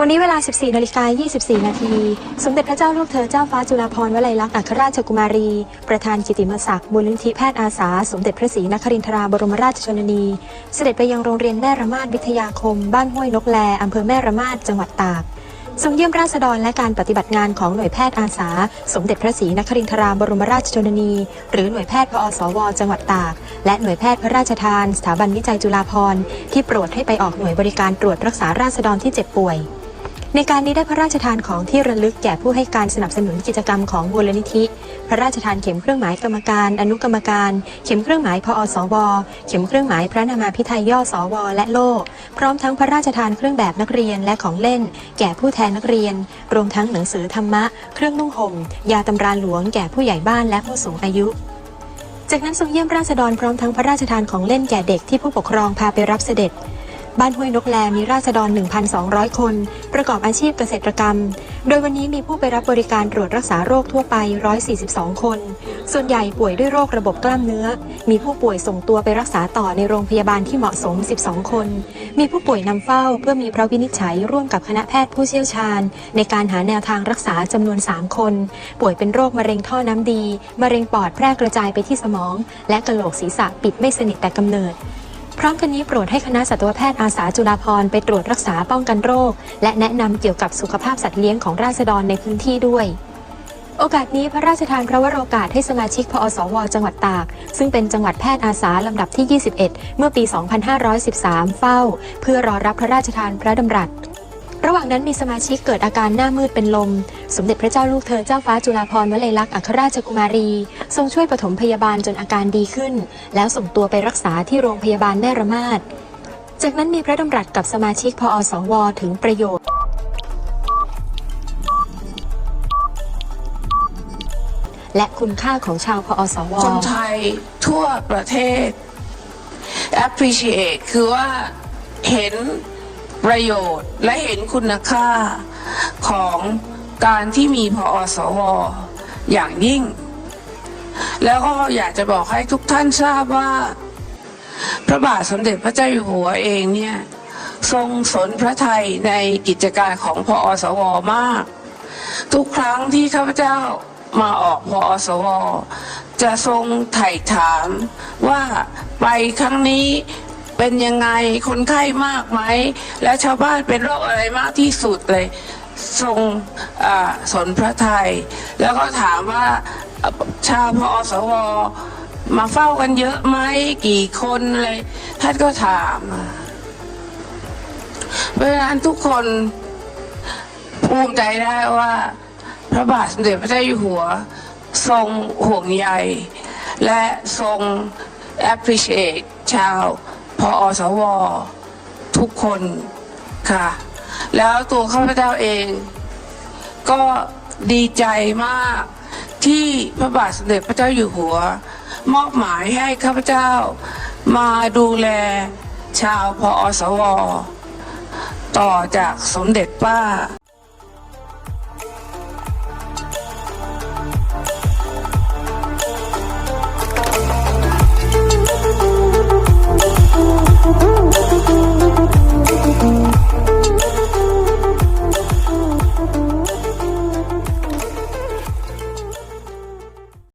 วันนี้เวลา 14นาฬิกา24 นาที สมเด็จพระเจ้าลูกเธอเจ้าฟ้าจุฬาภรณ์วลัยลักษณ์อัครราชกุมารี ประธานกิติมศักดิ์มูลนิธิแพทย์อาสา สมเด็จพระศรีนครินทราบรมราชชนนี เสด็จไปยังโรงเรียนแม่ระมาดวิทยาคม บ้านห้วยนกแลอำเภอแม่ระมาดจังหวัดตากทรงเยี่ยมราษฎรและการปฏิบัติงานของหน่วยแพทย์อาสา สมเด็จพระศรีนครินทราบรมราชชนนี หรือหน่วยแพทย์พอสว จังหวัดตาก และหน่วยแพทย์พระราชทาน สถาบันวิจัยจุฬาภรณ์ที่โปรดให้ไปออกหน่วยบริการตรวจรักษาราษฎรที่เจ็บป่วย ในการนี้ได้พระราชทานของที่ระลึกแก่ผู้ให้การสนับสนุนกิจกรรมของมูลนิธิ พระราชทานเข็มเครื่องหมายกรรมการ อนุกรรมการ เข็มเครื่องหมายพอสว เข็มเครื่องหมายพระนามาพิไทยย่อสว และโล่พร้อมทั้งพระราชทานเครื่องแบบนักเรียนและของเล่น แก่ผู้แทนนักเรียน รวมทั้งหนังสือธรรมะ เครื่องนุ่งห่ม ยาตำราหลวงแก่ผู้ใหญ่บ้านและผู้สูงอายุจากนั้นทรงเยี่ยมราษฎรพร้อมทั้งพระราชทานของเล่นแก่เด็กที่ผู้ปกครองพาไปรับเสด็จ บ้านห้วยนกแลมีราษฎร 1,200 คน ประกอบอาชีพเกษตรกรรม โดยวันนี้มีผู้ไปรับบริการตรวจรักษาโรคทั่วไป 142 คน ส่วนใหญ่ป่วยด้วยโรคระบบกล้ามเนื้อ มีผู้ป่วยส่งตัวไปรักษาต่อในโรงพยาบาลที่เหมาะสม 12 คน มีผู้ป่วยนำเฝ้าเพื่อมีพระวินิจฉัยร่วมกับคณะแพทย์ผู้เชี่ยวชาญ ในการหาแนวทางรักษาจำนวน 3 คน ป่วยเป็นโรคมะเร็งท่อน้ำดี มะเร็งปอดแพร่กระจายไปที่สมอง และกระโหลกศีรษะปิดไม่สนิทแต่กำเนิด พร้อมกันนี้โปรดให้คณะสัตวแพทย์อาสาจุฬาภรณ์ไปตรวจรักษาป้องกันโรค และแนะนำเกี่ยวกับสุขภาพสัตว์เลี้ยงของราษฎรในพื้นที่ด้วย โอกาสนี้พระราชทานพระวโรกาสให้สมาชิกพอสว จังหวัดตาก ซึ่งเป็นจังหวัดแพทย์อาสาลำดับที่ 21 เมื่อปี 2513 เฝ้า เพื่อรอรับพระราชทานพระดำรัส ระหว่างนั้นมีสมาชิกเกิดอาการหน้ามืดเป็นลม สมเด็จพระเจ้าลูกเธอเจ้าฟ้าจุฬาภรณ์วลัยลักษณ์อัครราชกุมารี ทรงช่วยปฐมพยาบาลจนอาการดีขึ้น แล้วส่งตัวไปรักษาที่โรงพยาบาลแม่ระมาดจากนั้นมีพระดำรัสกับสมาชิกพอสวถึงประโยชน์ และคุณค่าของชาวพอสวคนไทยทั่วประเทศ appreciate คือว่าเห็น ประโยชน์และเห็นคุณค่าของการที่มีพอสวอย่างยิ่ง แล้วก็อยากจะบอกให้ทุกท่านทราบว่า พระบาทสมเด็จพระเจ้าอยู่หัวเองเนี่ยทรงสนพระไทยในกิจการของพอสวมาก ทุกครั้งที่ข้าพเจ้ามาออกพอสว จะทรงไถ่ถามว่าไปครั้งนี้ เป็นยังไงคนไข้มากไหม และชาวบ้านเป็นโรคอะไรมากที่สุดเลย ทรงอาสนพระไทย แล้วก็ถามว่าชาวพอสวมาเฝ้ากันเยอะไหมกี่คนเลยท่านก็ถามเพราะฉะนั้นทุกคนภูมิใจได้ว่า พระบาทสมเด็จพระเจ้าอยู่หัว ทรงห่วงใย และทรง appreciate ชาว พออสว ทุกคนค่ะ แล้วตัวข้าพเจ้าเอง ก็ดีใจมากที่พระบาทสมเด็จพระเจ้าอยู่หัว มอบหมายให้ข้าพเจ้ามาดูแลชาวพออสว ต่อจากสมเด็จป้า